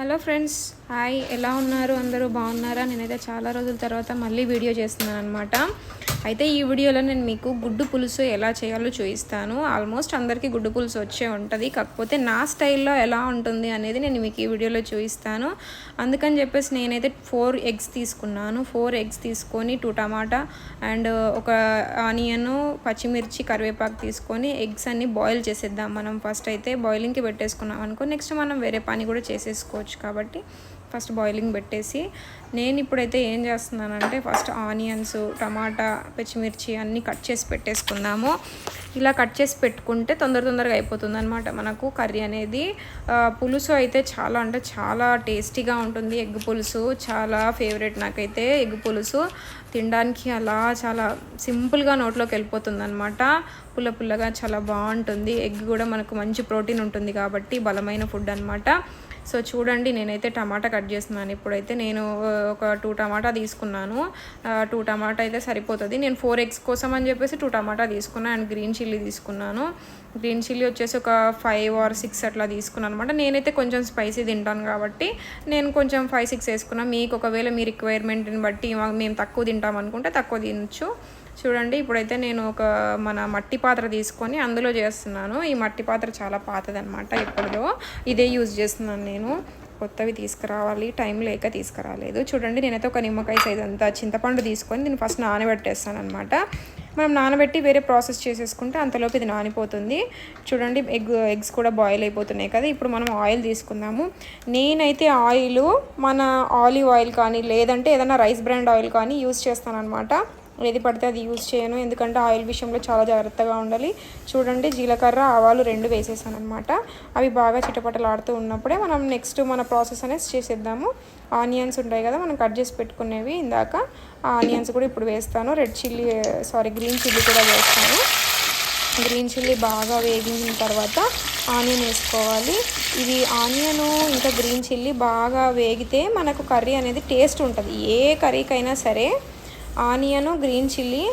Hello friends hi. ఎలా ఉన్నారు? అందరూ బాగున్నారా? నేనైతే చాలా రోజుల తర్వాత మళ్ళీ వీడియో చేస్తున్నాను అనమాట అయితే ఈ వీడియోలో నేను మీకు గుడ్డు పులుసు ఎలా చేయాలో చూపిస్తాను. ఆల్మోస్ట్ అందరికీ గుడ్డు పులుసు వచ్చే ఉంటుంది. కాకపోతే నా స్టైల్లో ఎలా ఉంటుంది అనేది నేను మీకు ఈ వీడియోలో చూపిస్తాను. అందుకని చెప్పేసి నేనైతే ఫోర్ ఎగ్స్ తీసుకున్నాను. ఫోర్ ఎగ్స్ తీసుకొని టూ టమాటా అండ్ ఒక ఆనియన్ పచ్చిమిర్చి కరివేపాకు తీసుకొని ఎగ్స్ అన్ని బాయిల్ చేసేద్దాం మనం. ఫస్ట్ అయితే బాయిలింగ్కి పెట్టేసుకున్నాం అనుకో నెక్స్ట్ మనం వేరే పని కూడా చేసేసుకోవచ్చు కాబట్టి. ఫస్ట్ బాయిలింగ్ పెట్టేసి నేను ఇప్పుడైతే ఏం చేస్తున్నానంటే ఫస్ట్ ఆనియన్స్ టమాటా పచ్చిమిర్చి అన్నీ కట్ చేసి పెట్టేసుకుందాము ఇలా కట్ చేసి పెట్టుకుంటే తొందర తొందరగా అయిపోతుంది అనమాట మనకు కర్రీ అనేది పులుసు అయితే చాలా అంటే చాలా టేస్టీగా ఉంటుంది. ఎగ్ పులుసు చాలా ఫేవరెట్ నాకైతే. ఎగ్ పులుసు తినడానికి అలా చాలా సింపుల్గా నోట్లోకి వెళ్ళిపోతుంది అనమాట పుల్ల పుల్లగా చాలా బాగుంటుంది. ఎగ్ కూడా మనకు మంచి ప్రోటీన్ ఉంటుంది కాబట్టి బలమైన ఫుడ్ అనమాట సో చూడండి నేనైతే టమాటా కట్ చేస్తున్నాను. ఇప్పుడైతే నేను ఒక టూ టమాటా తీసుకున్నాను. టూ టమాటా అయితే సరిపోతుంది. నేను ఫోర్ ఎగ్స్ కోసం అని చెప్పేసి టూ టమాటా తీసుకున్నాను అండ్ గ్రీన్ చిల్లీ తీసుకున్నాను. గ్రీన్ చిల్లీ వచ్చేసి ఒక ఫైవ్ ఆర్ సిక్స్ అట్లా తీసుకున్నాను అనమాట. నేనైతే కొంచెం స్పైసీ తింటాను కాబట్టి నేను కొంచెం ఫైవ్ సిక్స్ వేసుకున్నాను మీకు ఒకవేళ మీ రిక్వైర్మెంట్ని బట్టి మేము తక్కువ తింటాం అనుకుంటే తక్కువ తినచ్చు. చూడండి ఇప్పుడైతే నేను ఒక మన మట్టి పాత్ర తీసుకొని అందులో చేస్తున్నాను. ఈ మట్టి పాత్ర చాలా పాతదనమాట ఎప్పుడుదో. ఇదే యూజ్ చేస్తున్నాను నేను. కొత్తవి తీసుకురావాలి టైం లేక తీసుకురాలేదు. చూడండి నేనైతే ఒక నిమ్మకాయ సైజ్ అంత చింతపండు తీసుకొని దీన్ని ఫస్ట్ నానబెట్టేస్తాను అనమాట మనం నానబెట్టి వేరే ప్రాసెస్ చేసేసుకుంటే అంతలోపు ఇది నానిపోతుంది. చూడండి ఎగ్ ఎగ్స్ కూడా బాయిల్ అయిపోతున్నాయి కదా. ఇప్పుడు మనం ఆయిల్ తీసుకుందాము. నేనైతే ఆయిల్ మన ఆలివ్ ఆయిల్ కానీ లేదంటే ఏదైనా రైస్ బ్రాండ్ ఆయిల్ కానీ యూస్ చేస్తాను అనమాట ఏది పడితే అది యూజ్ చేయను. ఎందుకంటే ఆయిల్ విషయంలో చాలా జాగ్రత్తగా ఉండాలి. చూడండి జీలకర్ర ఆవాలు రెండు వేసేసాను అనమాట అవి బాగా చిటపటలాడుతూ ఉన్నప్పుడే మనం నెక్స్ట్ మన ప్రాసెస్ అనేది చేసేద్దాము. ఆనియన్స్ ఉంటాయి కదా మనం కట్ చేసి పెట్టుకునేవి. ఇందాక ఆనియన్స్ కూడా ఇప్పుడు వేస్తాను. Red chilli sorry green chilli కూడా వేస్తాను. గ్రీన్ చిల్లీ బాగా వేగించిన తర్వాత ఆనియన్ వేసుకోవాలి. ఇది ఆనియను ఇంకా గ్రీన్ చిల్లీ బాగా వేగితే మనకు కర్రీ అనేది టేస్ట్ ఉంటుంది. ఏ కర్రీకైనా సరే ఆనియను గ్రీన్ చిల్లీ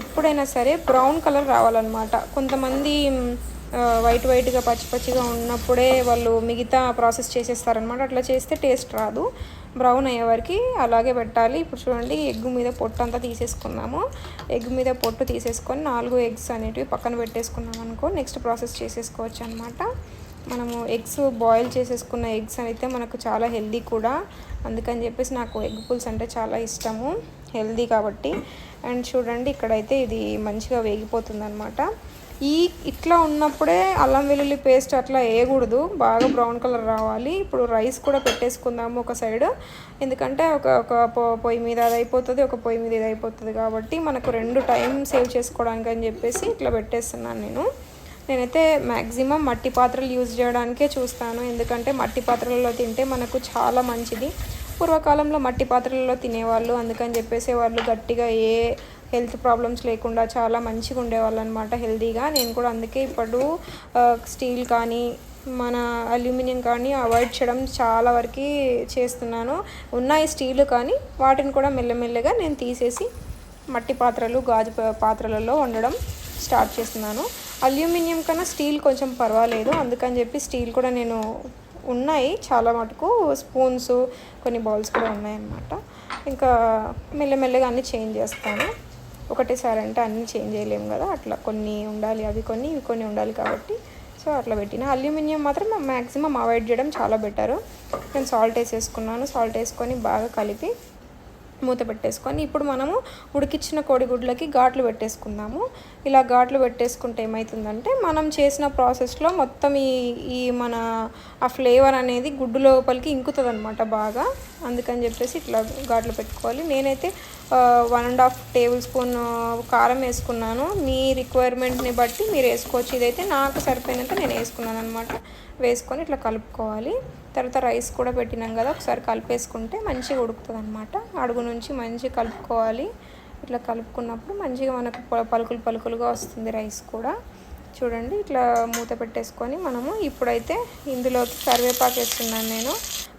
ఎప్పుడైనా సరే బ్రౌన్ కలర్ రావాలన్నమాట. కొంతమంది వైట్ వైట్గా పచ్చి పచ్చిగా ఉన్నప్పుడే వాళ్ళు మిగతా ప్రాసెస్ చేసేస్తారనమాట అట్లా చేస్తే టేస్ట్ రాదు. బ్రౌన్ అయ్యే వరకు అలాగే పెట్టాలి. ఇప్పుడు చూడండి ఎగ్ మీద పొట్టు అంతా తీసేసుకున్నాము. ఎగ్ మీద పొట్టు తీసేసుకొని నాలుగు ఎగ్స్ అనేటివి పక్కన పెట్టేసుకున్నాం అనుకో నెక్స్ట్ ప్రాసెస్ చేసేసుకోవచ్చు అనమాట మనము ఎగ్స్ బాయిల్ చేసేసుకున్న ఎగ్స్ అయితే మనకు చాలా హెల్దీ కూడా. అందుకని చెప్పేసి నాకు ఎగ్ పుల్స్ అంటే చాలా ఇష్టము హెల్దీ కాబట్టి. అండ్ చూడండి ఇక్కడైతే ఇది మంచిగా వేగిపోతుందనమాట ఈ ఇట్లా ఉన్నప్పుడే అల్లం వెల్లుల్లి పేస్ట్ అట్లా వేయకూడదు బాగా బ్రౌన్ కలర్ రావాలి. ఇప్పుడు రైస్ కూడా పెట్టేసుకుందాము ఒక సైడ్. ఎందుకంటే ఒక ఒక పొ- పొయ్యి మీద అది అయిపోతుంది ఒక పొయ్యి మీద ఇది అయిపోతుంది కాబట్టి మనకు రెండు టైం సేవ్ చేసుకోవడానికి అని చెప్పేసి ఇట్లా పెట్టేస్తున్నాను నేను. నేనైతే మ్యాక్సిమం మట్టి పాత్రలు యూజ్ చేయడానికే చూస్తాను. ఎందుకంటే మట్టి పాత్రలలో తింటే మనకు చాలా మంచిది. పూర్వకాలంలో మట్టి పాత్రలలో తినేవాళ్ళు అందుకని చెప్పేసి వాళ్ళు గట్టిగా ఏ హెల్త్ ప్రాబ్లమ్స్ లేకుండా చాలా మంచిగా ఉండేవాళ్ళు అనమాట హెల్తీగా. నేను కూడా అందుకే ఇప్పుడు స్టీల్ కానీ మన అల్యూమినియం కానీ అవాయిడ్ చేయడం చాలా వరకు చేస్తున్నాను. ఉన్నాయి స్టీల్ కానీ వాటిని కూడా మెల్లమెల్లగా నేను తీసేసి మట్టి పాత్రలు గాజు పాత్రలలో వండడం స్టార్ట్ చేస్తున్నాను. అల్యూమినియం కన్నా స్టీల్ కొంచెం పర్వాలేదు అందుకని చెప్పి స్టీల్ కూడా నేను ఉన్నాయి. చాలా మటుకు స్పూన్స్ కొన్ని బౌల్స్ కూడా ఉన్నాయన్నమాట. ఇంకా మెల్లమెల్లగా అన్నీ చేంజ్ చేస్తాను. ఒకటేసారి అంటే అన్నీ చేంజ్ చేయలేము కదా. అట్లా కొన్ని ఉండాలి అవి కొన్ని ఇవి కొన్ని ఉండాలి కాబట్టి. సో అట్లా పెట్టిన. అల్యూమినియం మాత్రం మ్యాక్సిమం అవాయిడ్ చేయడం చాలా బెటర్. నేను సాల్ట్ వేసేసుకున్నాను. సాల్ట్ వేసుకొని బాగా కలిపి మూత పెట్టేసుకొని ఇప్పుడు మనము ఉడికిచ్చిన కోడిగుడ్లకి ఘాట్లు పెట్టేసుకుందాము. ఇలా ఘాట్లు పెట్టేసుకుంటే ఏమవుతుందంటే మనం చేసిన ప్రాసెస్లో మొత్తం ఈ ఈ మన ఆ ఫ్లేవర్ అనేది గుడ్డు లోపలికి ఇంకుతుంది అనమాట బాగా. అందుకని చెప్పేసి ఇట్లా ఘాట్లు పెట్టుకోవాలి. నేనైతే one and half tablespoon కారం వేసుకున్నాను. మీ రిక్వైర్మెంట్ని బట్టి మీరు వేసుకోవచ్చు. ఇదైతే నాకు సరిపోయినంత నేను వేసుకున్నాను అనమాట వేసుకొని ఇట్లా కలుపుకోవాలి. తర్వాత రైస్ కూడా పెట్టినాం కదా ఒకసారి కలిపేసుకుంటే మంచిగా ఉడుకుతుంది అనమాట అడుగు నుంచి మంచిగా కలుపుకోవాలి. ఇట్లా కలుపుకున్నప్పుడు మంచిగా మనకు ప- పలుకులు పలుకులుగా వస్తుంది రైస్ కూడా. చూడండి ఇట్లా మూత పెట్టేసుకొని మనము ఇప్పుడైతే ఇందులోకి కరివేపాకు వేస్తున్నాను నేను.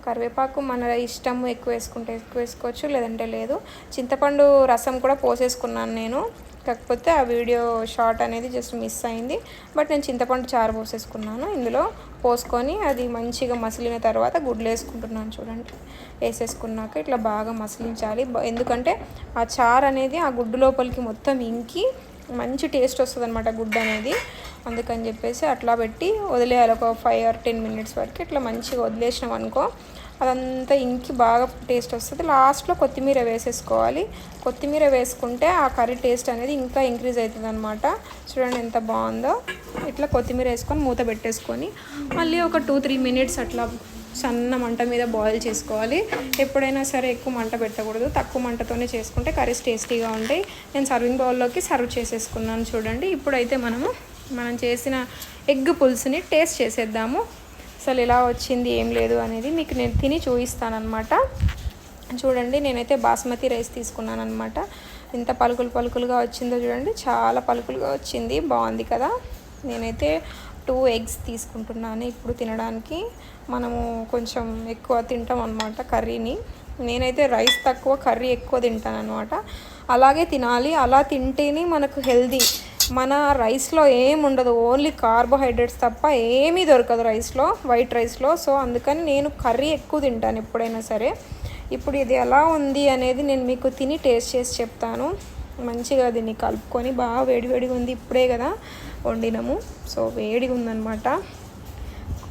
కరివేపాకు మన ఇష్టం ఎక్కువ వేసుకుంటే ఎక్కువ వేసుకోవచ్చు లేదంటే లేదు. చింతపండు రసం కూడా పోసేసుకున్నాను నేను. కాకపోతే ఆ వీడియో షార్ట్ అనేది జస్ట్ మిస్ అయింది. బట్ నేను చింతపండు చారు పోసేసుకున్నాను. ఇందులో పోసుకొని అది మంచిగా మసిలిన తర్వాత గుడ్లు వేసుకుంటున్నాను చూడండి. వేసేసుకున్నాక ఇట్లా బాగా మసిలించాలి. ఎందుకంటే ఆ చారు అనేది ఆ గుడ్డు లోపలికి మొత్తం ఇంకి మంచి టేస్ట్ వస్తుంది అనమాట గుడ్డు అనేది అందుకని చెప్పేసి అట్లా పెట్టి వదిలేయాలి. ఒక ఫైవ్ ఆర్ టెన్ మినిట్స్ వరకు ఇట్లా మంచిగా వదిలేసినాం అనుకో అదంతా ఇంకి బాగా టేస్ట్ వస్తుంది. లాస్ట్లో కొత్తిమీర వేసేసుకోవాలి. కొత్తిమీర వేసుకుంటే ఆ కర్రీ టేస్ట్ అనేది ఇంకా ఇంక్రీజ్ అవుతుంది అనమాట చూడండి ఎంత బాగుందో. ఇట్లా కొత్తిమీర వేసుకొని మూత పెట్టేసుకొని మళ్ళీ ఒక టూ త్రీ మినిట్స్ అట్లా సన్న మంట మీద బాయిల్ చేసుకోవాలి. ఎప్పుడైనా సరే ఎక్కువ మంట పెట్టకూడదు. తక్కువ మంటతోనే చేసుకుంటే కర్రీస్ టేస్టీగా ఉంటాయి. నేను సర్వింగ్ బౌల్లోకి సర్వ్ చేసేసుకున్నాను చూడండి. ఇప్పుడైతే మనము మనం చేసిన ఎగ్ పులుసుని టేస్ట్ చేసేద్దాము. అసలు ఎలా వచ్చింది ఏం లేదు అనేది మీకు నేను తిని చూపిస్తానమాట చూడండి నేనైతే బాస్మతి రైస్ తీసుకున్నాను అనమాట ఎంత పలుకులు పలుకులుగా వచ్చిందో చూడండి చాలా పలుకులుగా వచ్చింది. బాగుంది కదా. నేనైతే టూ ఎగ్స్ తీసుకుంటున్నాను ఇప్పుడు తినడానికి. మనము కొంచెం ఎక్కువ తింటాం అనమాట కర్రీని. నేనైతే రైస్ తక్కువ కర్రీ ఎక్కువ తింటాను అనమాట అలాగే తినాలి. అలా తింటేనే మనకు హెల్దీ మన రైస్లో ఏం ఉండదు. ఓన్లీ కార్బోహైడ్రేట్స్ తప్ప ఏమీ దొరకదు రైస్లో వైట్ రైస్లో. సో అందుకని నేను కర్రీ ఎక్కువ తింటాను ఎప్పుడైనా సరే. ఇప్పుడు ఇది ఎలా ఉంది అనేది నేను మీకు తిని టేస్ట్ చేసి చెప్తాను. మంచిగా దీన్ని కలుపుకొని బాగా వేడివేడిగా ఉంది. ఇప్పుడే కదా వండినాము. సో వేడిగా ఉందన్నమాట.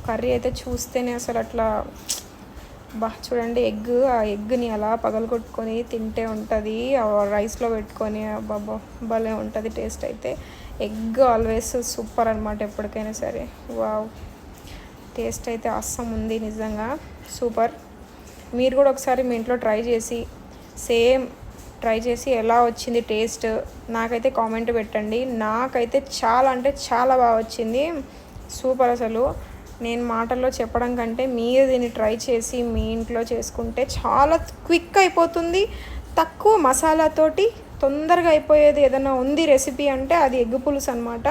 కర్రీ అయితే చూస్తేనే అసలు అట్లా బా చూడండి ఎగ్ ఆ ఎగ్ని అలా పగలగొట్టుకొని తింటే ఉంటుంది. రైస్లో పెట్టుకొని బాబా భలే ఉంటుంది టేస్ట్ అయితే. ఎగ్ ఆల్వేస్ సూపర్ అనమాట ఎప్పటికైనా సరే. వావ్. టేస్ట్ అయితే అస్సం ఉంది నిజంగా. సూపర్. మీరు కూడా ఒకసారి మీ ఇంట్లో ట్రై చేసి సేమ్ ట్రై చేసి ఎలా వచ్చింది టేస్ట్? నాకైతే కామెంట్ పెట్టండి. నాకైతే చాలా అంటే చాలా బాగా వచ్చింది. సూపర్ అసలు. నేను మాటల్లో చెప్పడం కంటే మీరు దీన్ని ట్రై చేసి మీ ఇంట్లో చేసుకుంటే చాలా క్విక్ అయిపోతుంది. తక్కువ మసాలాతోటి తొందరగా అయిపోయేది ఏదైనా ఉంది రెసిపీ అంటే అది ఎగ్గు పులుసు అనమాట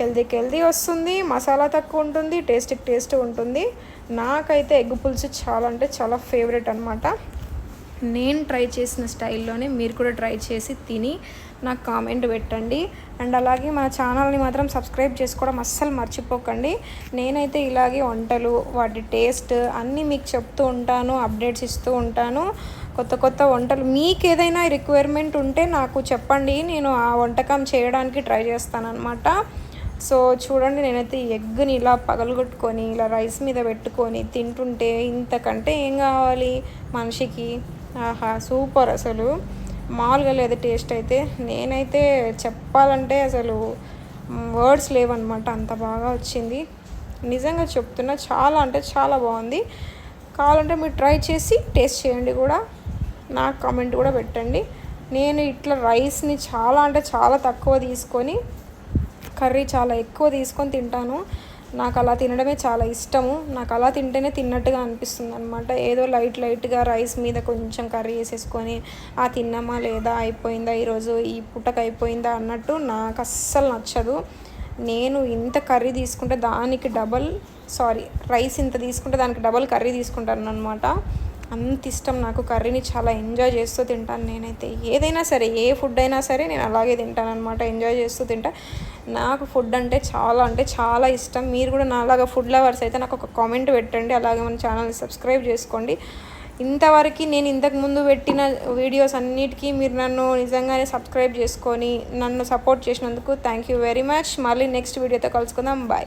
హెల్దీకి హెల్దీ వస్తుంది మసాలా తక్కువ ఉంటుంది టేస్ట్కి టేస్ట్ ఉంటుంది. నాకైతే ఎగ్గు పులుసు చాలా అంటే చాలా ఫేవరెట్ అనమాట నేను ట్రై చేసిన స్టైల్లోనే మీరు కూడా ట్రై చేసి తిని నాకు కామెంట్ పెట్టండి. అండ్ అలాగే మన ఛానల్ని మాత్రం సబ్స్క్రైబ్ చేసుకోవడం అస్సలు మర్చిపోకండి. నేనైతే ఇలాగే వంటలు వాటి టేస్ట్ అన్నీ మీకు చెప్తూ ఉంటాను అప్డేట్స్ ఇస్తూ ఉంటాను. కొత్త కొత్త వంటలు మీకు ఏదైనా రిక్వైర్మెంట్ ఉంటే నాకు చెప్పండి. నేను ఆ వంటకం చేయడానికి ట్రై చేస్తానన్నమాట. సో చూడండి నేనైతే ఎగ్ని ఇలా పగలగొట్టుకొని ఇలా రైస్ మీద పెట్టుకొని తింటుంటే ఇంతకంటే ఏం కావాలి మనిషికి? ఆహా సూపర్ అసలు. మామూలుగా లేదు టేస్ట్ అయితే. నేనైతే చెప్పాలంటే అసలు వర్డ్స్ లేవన్నమాట అంత బాగా వచ్చింది. నిజంగా చెప్తున్నా చాలా అంటే చాలా బాగుంది. కావాలంటే మీరు ట్రై చేసి టేస్ట్ చేయండి కూడా. నాకు కామెంట్ కూడా పెట్టండి. నేను ఇట్లా రైస్ని చాలా అంటే చాలా తక్కువ తీసుకొని కర్రీ చాలా ఎక్కువ తీసుకొని తింటాను. నాకు అలా తినడమే చాలా ఇష్టము. నాకు అలా తింటేనే తిన్నట్టుగా అనిపిస్తుంది అనమాట ఏదో లైట్ లైట్గా రైస్ మీద కొంచెం కర్రీ వేసేసుకొని ఆ తిన్నామా లేదా? అయిపోయిందా ఈరోజు? ఈ పుట్టక అయిపోయిందా? అన్నట్టు నాకు అస్సలు నచ్చదు. నేను ఇంత కర్రీ తీసుకుంటే దానికి డబల్ సారీ రైస్ ఇంత తీసుకుంటే దానికి డబల్ కర్రీ తీసుకుంటాను అనమాట అంత ఇష్టం నాకు కర్రీని చాలా ఎంజాయ్ చేస్తూ తింటాను నేనైతే. ఏదైనా సరే ఏ ఫుడ్ అయినా సరే నేను అలాగే తింటాను అనమాట ఎంజాయ్ చేస్తూ తింటా. నాకు ఫుడ్ అంటే చాలా అంటే చాలా ఇష్టం. మీరు కూడా నాలాగా ఫుడ్ లవర్స్ అయితే నాకు ఒక కామెంట్ పెట్టండి అలాగే మన ఛానల్ని సబ్స్క్రైబ్ చేసుకోండి. ఇంతవరకు నేను ఇంతకు ముందు పెట్టిన వీడియోస్ అన్నిటికీ మీరు నన్ను నిజంగానే సబ్స్క్రైబ్ చేసుకొని నన్ను సపోర్ట్ చేసినందుకు థ్యాంక్ యూ వెరీ మచ్. మళ్ళీ నెక్స్ట్ వీడియోతో కలుసుకుందాం. బాయ్.